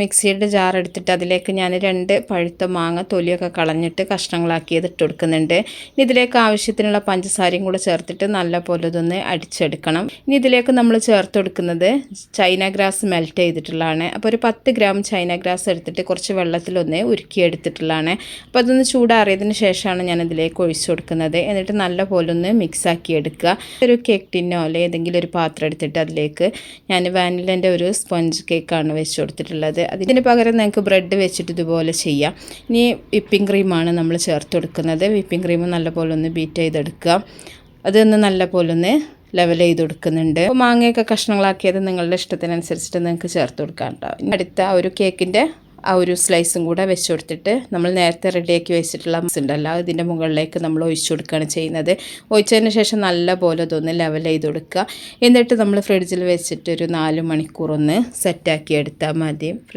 മിക്സിയുടെ ജാർ എടുത്തിട്ട് അതിലേക്ക് ഞാൻ രണ്ട് പഴുത്ത മാങ്ങ തൊലിയൊക്കെ കളഞ്ഞിട്ട് കഷ്ണങ്ങളാക്കിയത് ഇട്ട് കൊടുക്കുന്നുണ്ട്. ഇനി ഇതിലേക്ക് ആവശ്യത്തിനുള്ള പഞ്ചസാരയും കൂടെ ചേർത്തിട്ട് നല്ല പോലെ ഇതൊന്ന് അടിച്ചെടുക്കണം. ഇനി ഇതിലേക്ക് നമ്മൾ ചേർത്ത് കൊടുക്കുന്നത് ചൈന ഗ്രാസ് മെൽറ്റ് ചെയ്തിട്ടുള്ളതാണ്. അപ്പോൾ ഒരു പത്ത് ഗ്രാം ചൈന ഗ്രാസ് എടുത്തിട്ട് കുറച്ച് വെള്ളത്തിലൊന്ന് ഉരുക്കിയെടുത്തിട്ടുള്ളതാണ്. അപ്പോൾ അതൊന്ന് ചൂടാറിയതിന് ശേഷമാണ് ഞാൻ ഇതിലേക്ക് ഒഴിച്ചു കൊടുക്കുന്നത്. എന്നിട്ട് നല്ല പോലെ ഒന്ന് മിക്സാക്കി എടുക്കുക. ഒരു കേക്ക് ടിന്നോ അല്ലെങ്കിൽ ഏതെങ്കിലും ഒരു പാത്രം എടുത്തിട്ട് അതിലേക്ക് ഞാൻ വാനിലന്റെ ഒരു സ്പോഞ്ച് കേക്കാണ് വെച്ച് കൊടുത്തിട്ടുള്ളത്. അതിന് പകരം നിങ്ങൾക്ക് ബ്രെഡ് വെച്ചിട്ട് ഇതുപോലെ ചെയ്യാം. ഇനി വിപ്പിംഗ് ക്രീമാണ് നമ്മൾ ചേർത്ത് കൊടുക്കുന്നത്. വിപ്പിംഗ് ക്രീം നല്ലപോലെ ഒന്ന് ബീറ്റ് ചെയ്തെടുക്കുക. അതൊന്ന് നല്ലപോലെ ഒന്ന് ലെവൽ ചെയ്ത് കൊടുക്കുന്നുണ്ട്. മാങ്ങയൊക്കെ കഷ്ണങ്ങളാക്കിയത് നിങ്ങളുടെ ഇഷ്ടത്തിനനുസരിച്ചിട്ട് നിങ്ങൾക്ക് ചേർത്ത് കൊടുക്കാം കേട്ടോ. അടുത്ത ഒരു കേക്കിന്റെ ആ ഒരു സ്ലൈസും കൂടെ വെച്ച് കൊടുത്തിട്ട് നമ്മൾ നേരത്തെ റെഡിയാക്കി വെച്ചിട്ടുള്ള മിക്സ് ഉണ്ടല്ലോ. ഇതിന്റെ മുകളിലേക്ക് നമ്മൾ ഒഴിച്ചു കൊടുക്കുകയാണ് ചെയ്യുന്നത്. ഒഴിച്ചതിന് ശേഷം നല്ല പോലെ ഇതൊന്ന് ലെവൽ ചെയ്ത് കൊടുക്കുക. എന്നിട്ട് നമ്മൾ ഫ്രിഡ്ജിൽ വെച്ചിട്ട് ഒരു നാല് മണിക്കൂർ ഒന്ന് സെറ്റാക്കി എടുത്താൽ മതി.